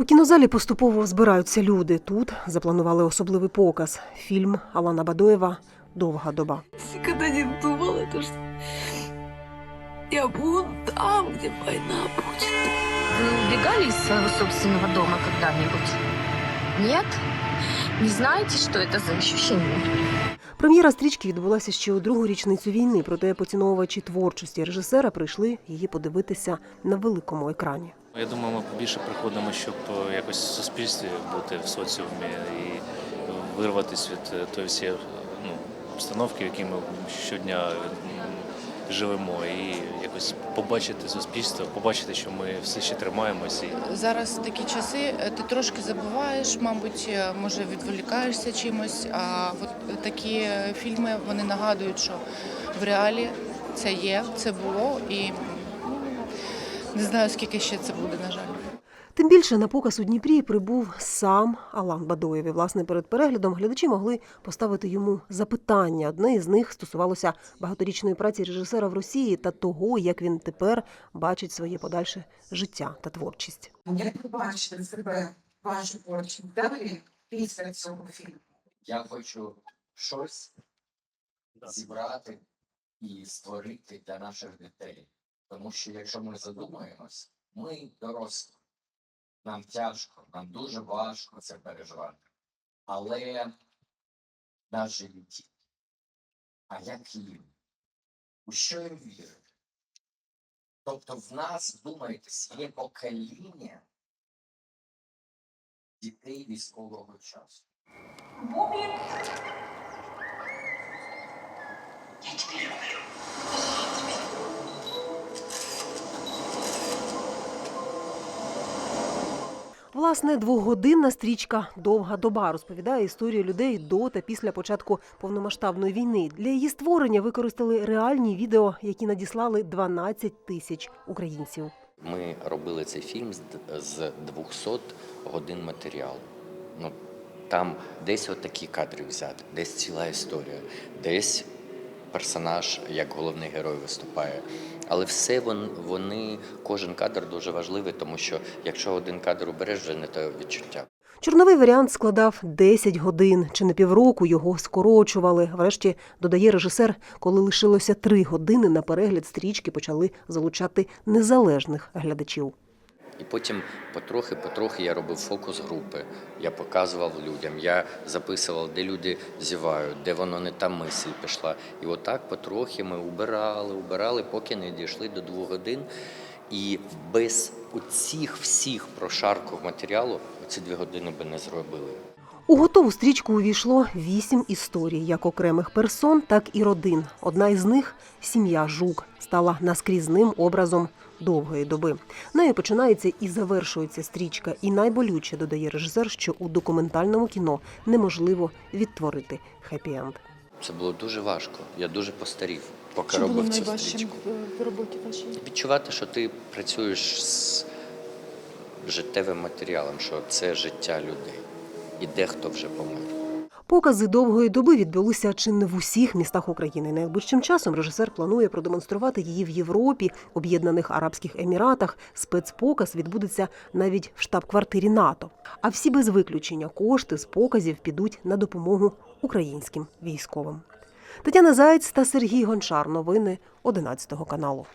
У кінозалі поступово збираються люди. Тут запланували особливий показ. Фільм Алана Бадоєва Довга доба. Никогда не думала, то, что я буду там, где война будет. Вы убегали из своего собственного дома когда-нибудь? Нет? Не знаете, что это за ощущение? Прем'єра стрічки відбулася ще у другу річницю війни, проте поціновувачі творчості режисера прийшли її подивитися на великому екрані. Я думаю, ми більше приходимо, щоб е, якось в суспільстві бути в соціумі і вирватися від е, тої всієї ну, обстановки, в якій ми щодня живемо, і якось побачити суспільство, побачити, що ми все ще тримаємося. Зараз такі часи, е, ти трошки забуваєш, мабуть, може відволікаєшся чимось. А от такі фільми вони нагадують, що в реалі це є, це було, і не знаю, скільки ще це буде, на жаль. Тим більше на показ у Дніпрі прибув сам Алан Бадоєв. І, власне, перед переглядом глядачі могли поставити йому запитання. Одне із них стосувалося багаторічної праці режисера в Росії та того, як він тепер бачить своє подальше життя та творчість. Як ви бачите себе, вашу творчість далі після цього фільму? Я хочу щось зібрати і створити для наших дітей. Тому що якщо ми задумаємось, ми дорослі. Нам тяжко, нам дуже важко це переживати. Але наші діти, а як їм? У що їм вірити? Тобто в нас, думаєтесь, є покоління дітей військового часу. Власне, двогодинна стрічка Довга доба розповідає історію людей до та після початку повномасштабної війни. Для її створення використали реальні відео, які надіслали 12 тисяч українців. Ми робили цей фільм з 200 годин матеріалу. Ну, там десь от такі кадри взяти, десь ціла історія, десь персонаж як головний герой виступає. Але все вони, кожен кадр дуже важливий, тому що якщо один кадр убереш, вже не те відчуття. Чорновий варіант складав 10 годин. Чи не півроку його скорочували. Врешті додає режисер, коли лишилося 3 години на перегляд стрічки, почали залучати незалежних глядачів. І потім потрохи-потрохи я робив фокус групи. Я показував людям, я записував, де люди зівають, де воно не та мисль пішла. І отак потрохи ми убирали, убирали, поки не дійшли до двох годин. І без оцих всіх прошарків матеріалу ці дві години би не зробили. У готову стрічку увійшло вісім історій, як окремих персон, так і родин. Одна із них сім'я Жук стала наскрізним образом довгої доби. Нею починається і завершується стрічка. І найболюче додає режисер, що у документальному кіно неможливо відтворити хеппі-енд. Це було дуже важко. Я дуже постарів, поки Що робив цю стрічку. в роботі вашій? Відчувати, що ти працюєш з життєвим матеріалом, що це життя людей. І дехто вже помер. Покази довгої доби відбулися чи не в усіх містах України. Найближчим часом режисер планує продемонструвати її в Європі, Об'єднаних Арабських Еміратах. Спецпоказ відбудеться навіть в штаб-квартирі НАТО. А всі без виключення кошти з показів підуть на допомогу українським військовим. Тетяна Заєць та Сергій Гончар. Новини 11 каналу.